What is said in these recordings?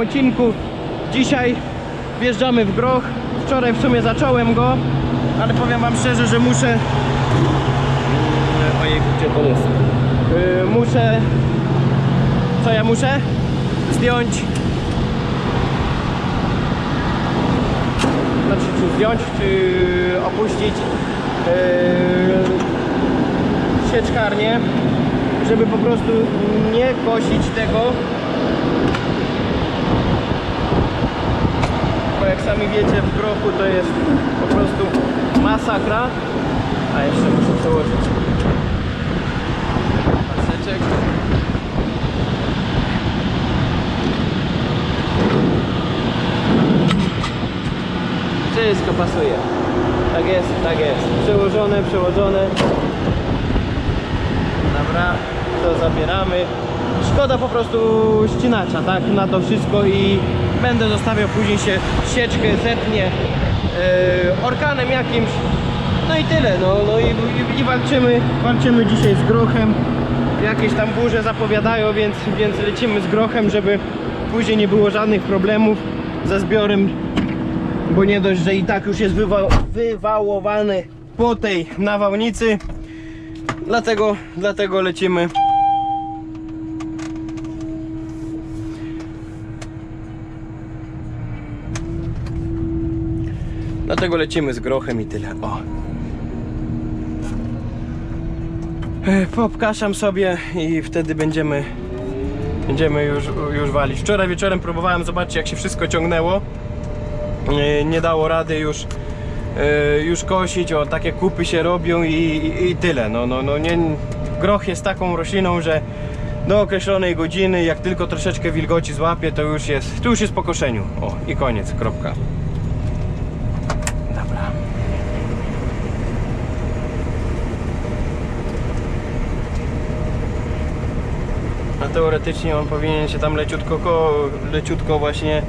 kolejnym odcinku. Dzisiaj wjeżdżamy w groch. Wczoraj w sumie zacząłem go, ale powiem wam szczerze, że muszę... Ojej, gdzie to jest? Yy, muszę... Co ja muszę? Zdjąć... Znaczy, czy zdjąć, czy opuścić yy, sieczkarnię, żeby po prostu nie kosić tego jak sami wiecie w grochu to jest po prostu masakra. A jeszcze muszę przełożyć. Paseczek. Wszystko pasuje. Tak jest, tak jest. Przełożone, przełożone. Dobra, to zabieramy. Szkoda po prostu ścinacza, tak, na to wszystko i będę zostawiał później się sieczkę zetnie yy, orkanem jakimś. No i tyle, no, no i, i, i walczymy, walczymy dzisiaj z grochem. Jakieś tam burze zapowiadają, więc, więc lecimy z grochem, żeby później nie było żadnych problemów ze zbiorem bo nie dość, że i tak już jest wywa wywałowany po tej nawałnicy. Dlatego, dlatego lecimy Dlatego lecimy z grochem i tyle. O. E, Popkaszam sobie i wtedy będziemy będziemy już, już walić. Wczoraj wieczorem próbowałem zobaczyć jak się wszystko ciągnęło. Nie, nie dało rady już e, już kosić, o takie kupy się robią i, i, i tyle. No, no, no nie, groch jest taką rośliną, że do określonej godziny, jak tylko troszeczkę wilgoci złapie, to już jest, to już jest po koszeniu. O i koniec, kropka. Teoretycznie on powinien się tam leciutko, ko leciutko właśnie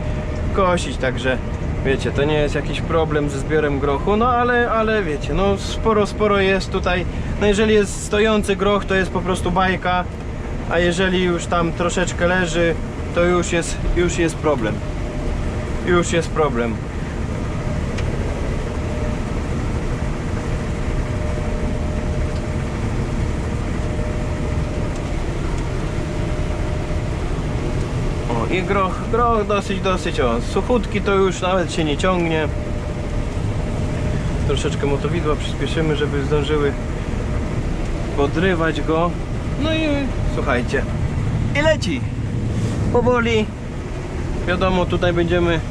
kosić, także wiecie, to nie jest jakiś problem ze zbiorem grochu, no ale, ale wiecie, no sporo, sporo jest tutaj, no jeżeli jest stojący groch, to jest po prostu bajka, a jeżeli już tam troszeczkę leży, to już jest, już jest problem. Już jest problem. I groch, groch dosyć, dosyć, o, suchutki to już nawet się nie ciągnie. Troszeczkę motowidła przyspieszymy, żeby zdążyły podrywać go. No i słuchajcie, i leci. Powoli. Wiadomo, tutaj będziemy yy,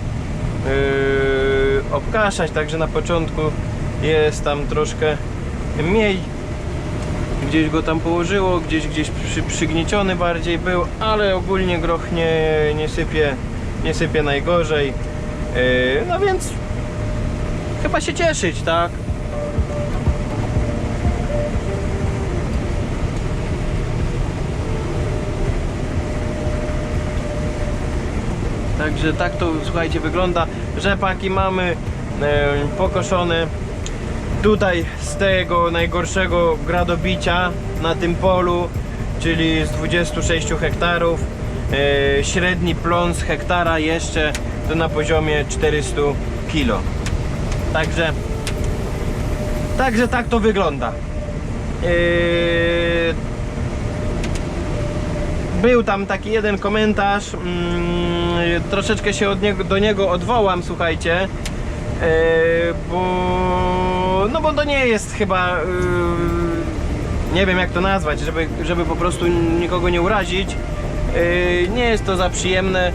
obkaszać, także na początku jest tam troszkę mniej gdzieś go tam położyło, gdzieś gdzieś przy, przygnieciony bardziej był, ale ogólnie groch nie, nie sypie, nie sypie najgorzej. Yy, no więc chyba się cieszyć, tak? Także tak to słuchajcie wygląda. Rzepaki mamy e, pokoszone. Tutaj z tego najgorszego gradobicia na tym polu, czyli z 26 hektarów, e, średni plon z hektara jeszcze to na poziomie 400 kg. Także, także tak to wygląda. E, był tam taki jeden komentarz, mm, troszeczkę się od niego, do niego odwołam, słuchajcie, bo no bo to nie jest chyba, e, nie wiem jak to nazwać, żeby, żeby po prostu nikogo nie urazić, e, nie jest to za przyjemne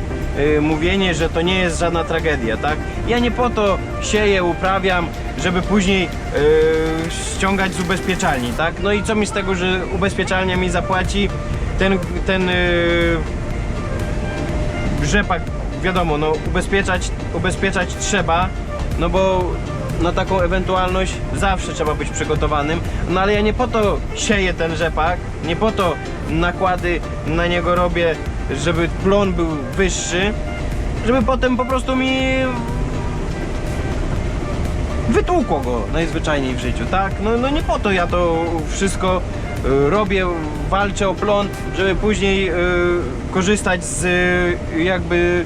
e, mówienie, że to nie jest żadna tragedia, tak? Ja nie po to sieję, uprawiam, żeby później e, ściągać z ubezpieczalni, tak? No i co mi z tego, że ubezpieczalnia mi zapłaci ten, ten rzepak, wiadomo, no ubezpieczać, ubezpieczać trzeba, no bo na taką ewentualność zawsze trzeba być przygotowanym, no ale ja nie po to sieję ten rzepak, nie po to nakłady na niego robię, żeby plon był wyższy, żeby potem po prostu mi wytłukło go najzwyczajniej w życiu, tak? No, no nie po to ja to wszystko y, robię, walczę o plon, żeby później y, korzystać z y, jakby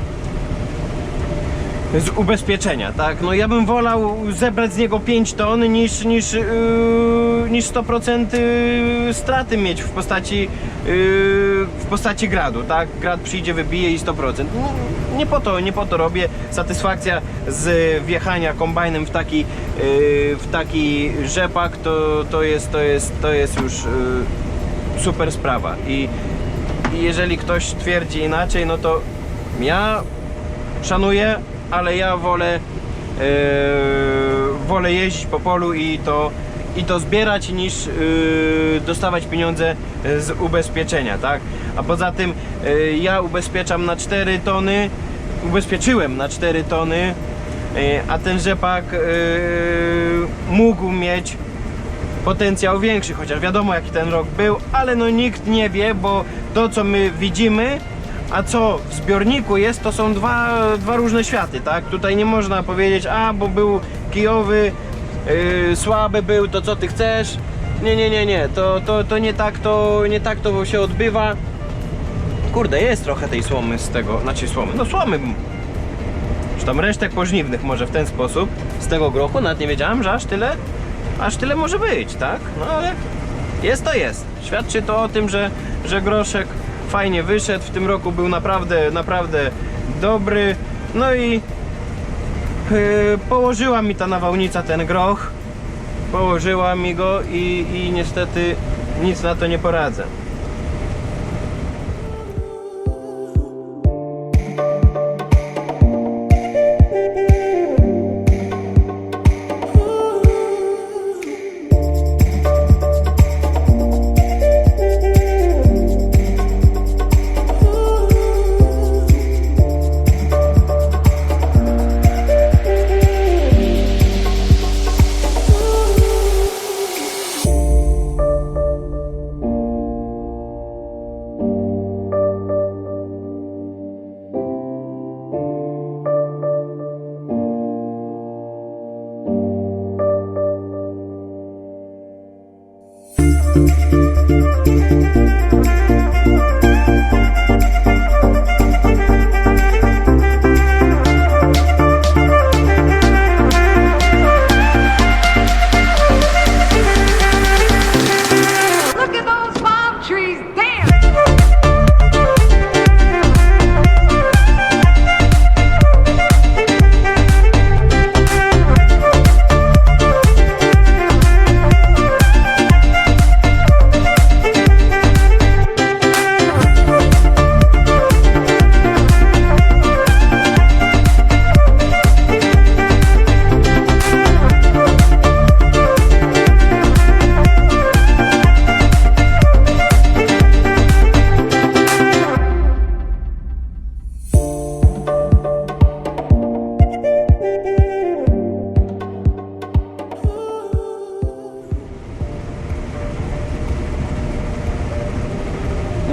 z ubezpieczenia, tak? No ja bym wolał zebrać z niego 5 ton niż, niż, yy, niż 100% yy, straty mieć w postaci, yy, w postaci gradu, tak? Grad przyjdzie, wybije i 100%. No, nie po to, nie po to robię. Satysfakcja z wjechania kombajnem w taki, yy, w taki rzepak to, to, jest, to, jest, to jest już yy, super sprawa. I, I jeżeli ktoś twierdzi inaczej, no to ja szanuję, ale ja wolę e, wolę jeździć po polu i to, i to zbierać niż e, dostawać pieniądze z ubezpieczenia, tak? A poza tym e, ja ubezpieczam na 4 tony, ubezpieczyłem na 4 tony, e, a ten rzepak e, mógł mieć potencjał większy, chociaż wiadomo jaki ten rok był, ale no nikt nie wie, bo to co my widzimy, a co w zbiorniku jest, to są dwa, dwa różne światy, tak? Tutaj nie można powiedzieć, a bo był kijowy, yy, słaby był, to co ty chcesz? Nie, nie, nie, nie, to, to, to nie tak to nie tak to się odbywa. Kurde, jest trochę tej słomy z tego, znaczy słomy, no słomy, czy tam resztek pożniwnych może w ten sposób, z tego grochu, nawet nie wiedziałem, że aż tyle, aż tyle może być, tak? No ale jest to jest. Świadczy to o tym, że, że groszek fajnie wyszedł, w tym roku był naprawdę, naprawdę dobry, no i yy, położyła mi ta nawałnica ten groch, położyła mi go i, i niestety nic na to nie poradzę. thank you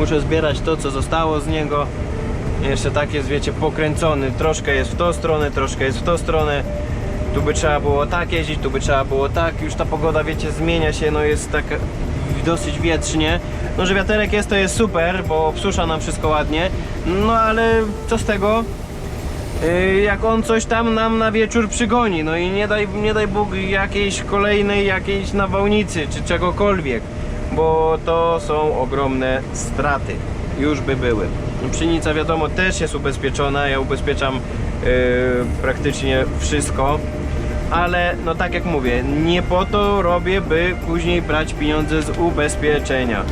Muszę zbierać to, co zostało z niego. Jeszcze tak jest, wiecie, pokręcony. Troszkę jest w tą stronę, troszkę jest w tą stronę. Tu by trzeba było tak jeździć, tu by trzeba było tak. Już ta pogoda, wiecie, zmienia się, no jest tak dosyć wietrznie. No, że wiaterek jest, to jest super, bo obsusza nam wszystko ładnie. No, ale co z tego? Yy, jak on coś tam nam na wieczór przygoni, no i nie daj, nie daj Bóg jakiejś kolejnej jakiejś nawałnicy czy czegokolwiek, bo to są ogromne straty, już by były. Pszenica wiadomo też jest ubezpieczona, ja ubezpieczam yy, praktycznie wszystko, ale no tak jak mówię, nie po to robię, by później brać pieniądze z ubezpieczenia.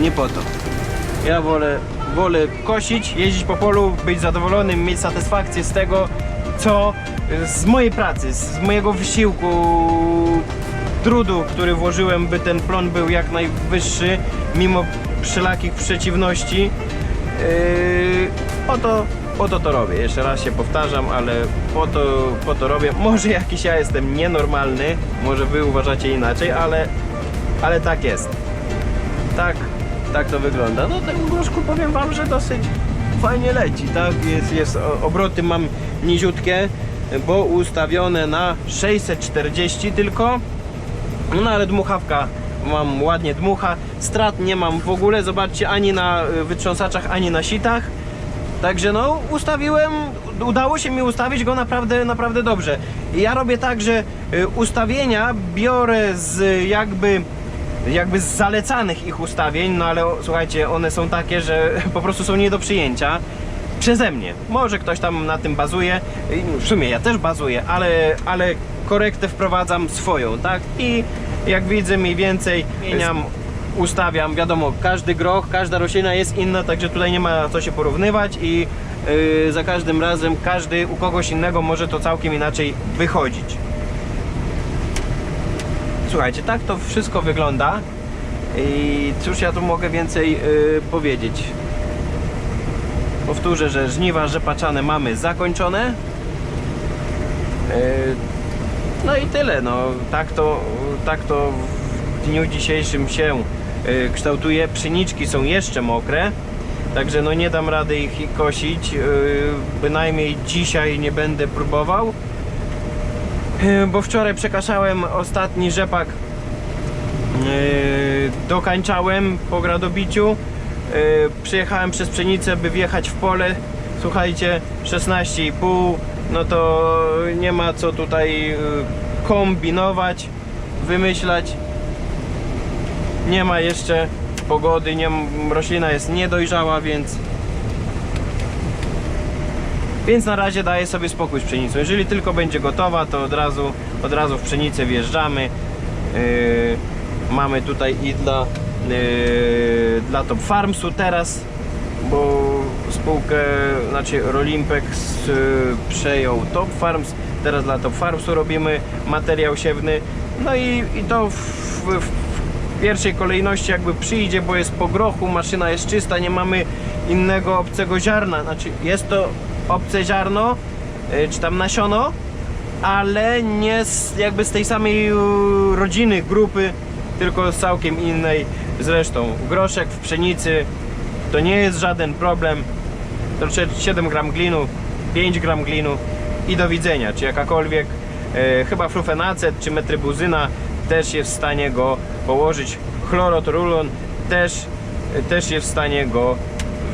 nie po to. Ja wolę, wolę kosić, jeździć po polu, być zadowolonym, mieć satysfakcję z tego, co z mojej pracy, z mojego wysiłku, trudu, który włożyłem, by ten plon był jak najwyższy, mimo wszelakich przeciwności. Yy, po to, po to to robię. Jeszcze raz się powtarzam, ale po to, po to robię. Może jakiś ja jestem nienormalny, może wy uważacie inaczej, ale, ale tak jest tak, tak to wygląda. No ten gorzku powiem wam, że dosyć fajnie leci, tak? Jest, jest obroty mam niziutkie, bo ustawione na 640 tylko. No ale dmuchawka mam ładnie dmucha. Strat nie mam w ogóle, zobaczcie, ani na y, wytrząsaczach, ani na sitach. Także no, ustawiłem, udało się mi ustawić go naprawdę, naprawdę dobrze. Ja robię tak, że y, ustawienia biorę z jakby jakby z zalecanych ich ustawień, no ale słuchajcie, one są takie, że po prostu są nie do przyjęcia przeze mnie. Może ktoś tam na tym bazuje, w sumie ja też bazuję, ale, ale korektę wprowadzam swoją, tak? I jak widzę mniej więcej zmieniam, ustawiam, wiadomo, każdy groch, każda roślina jest inna, także tutaj nie ma co się porównywać i yy, za każdym razem każdy u kogoś innego może to całkiem inaczej wychodzić. Słuchajcie, tak to wszystko wygląda i cóż ja tu mogę więcej yy, powiedzieć. Powtórzę, że żniwa rzepaczane mamy zakończone. Yy, No i tyle, no tak to, tak to w dniu dzisiejszym się yy, kształtuje. Pszeniczki są jeszcze mokre, także no nie dam rady ich kosić. Yy, Bynajmniej dzisiaj nie będę próbował. Bo wczoraj przekaszałem ostatni rzepak Yy, dokańczałem po gradobiciu. Yy, przyjechałem przez pszenicę, by wjechać w pole. Słuchajcie, 16,5 no to nie ma co tutaj yy, kombinować, wymyślać. Nie ma jeszcze pogody, nie, roślina jest niedojrzała, więc więc na razie daję sobie spokój z pszenicą. Jeżeli tylko będzie gotowa, to od razu, od razu w pszenicę wjeżdżamy. Yy, mamy tutaj i dla, yy, dla Top Farmsu teraz, bo spółkę, znaczy Rolimpex yy, przejął Top Farms. Teraz dla Top Farmsu robimy materiał siewny. No i, i to w, w, w pierwszej kolejności jakby przyjdzie, bo jest po grochu, maszyna jest czysta, nie mamy innego obcego ziarna. Znaczy jest to obce ziarno, y, czy tam nasiono, ale nie z, jakby z tej samej rodziny, grupy, tylko z całkiem innej. Zresztą groszek w pszenicy to nie jest żaden problem. Troszeczkę 7 gram glinu, 5 gram glinu i do widzenia. Czy jakakolwiek, e, chyba flufenacet czy metrybuzyna też jest w stanie go położyć. Chlorotorulon też, też jest w stanie go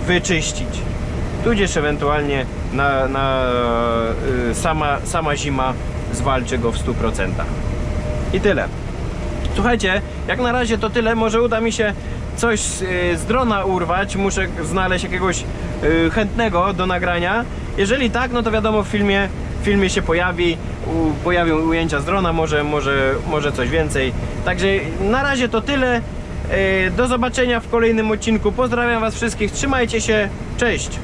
wyczyścić. Tudzież ewentualnie na, na y, sama, sama zima zwalczy go w 100%. I tyle. Słuchajcie, jak na razie to tyle. Może uda mi się coś z, y, z drona urwać. Muszę znaleźć jakiegoś y, chętnego do nagrania. Jeżeli tak, no to wiadomo w filmie, w filmie się pojawi, u, pojawią ujęcia z drona, może, może, może coś więcej. Także na razie to tyle. Do zobaczenia w kolejnym odcinku. Pozdrawiam Was wszystkich. Trzymajcie się. Cześć.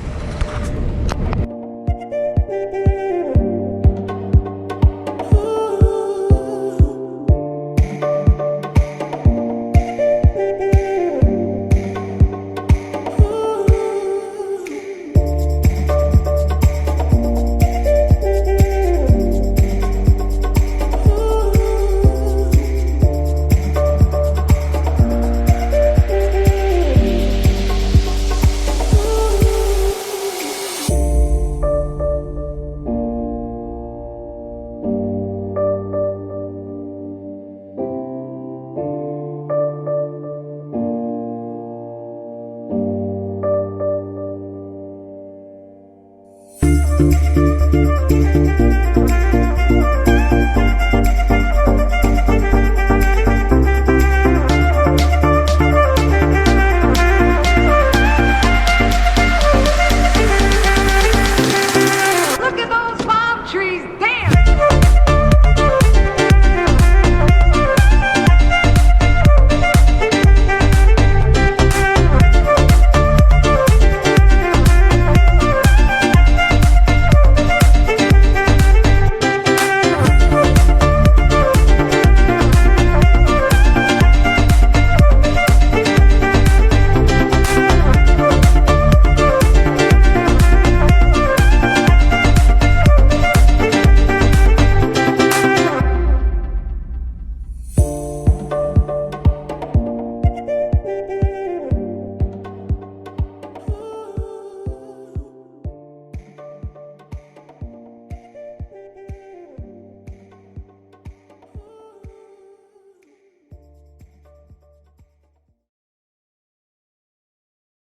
Thank you.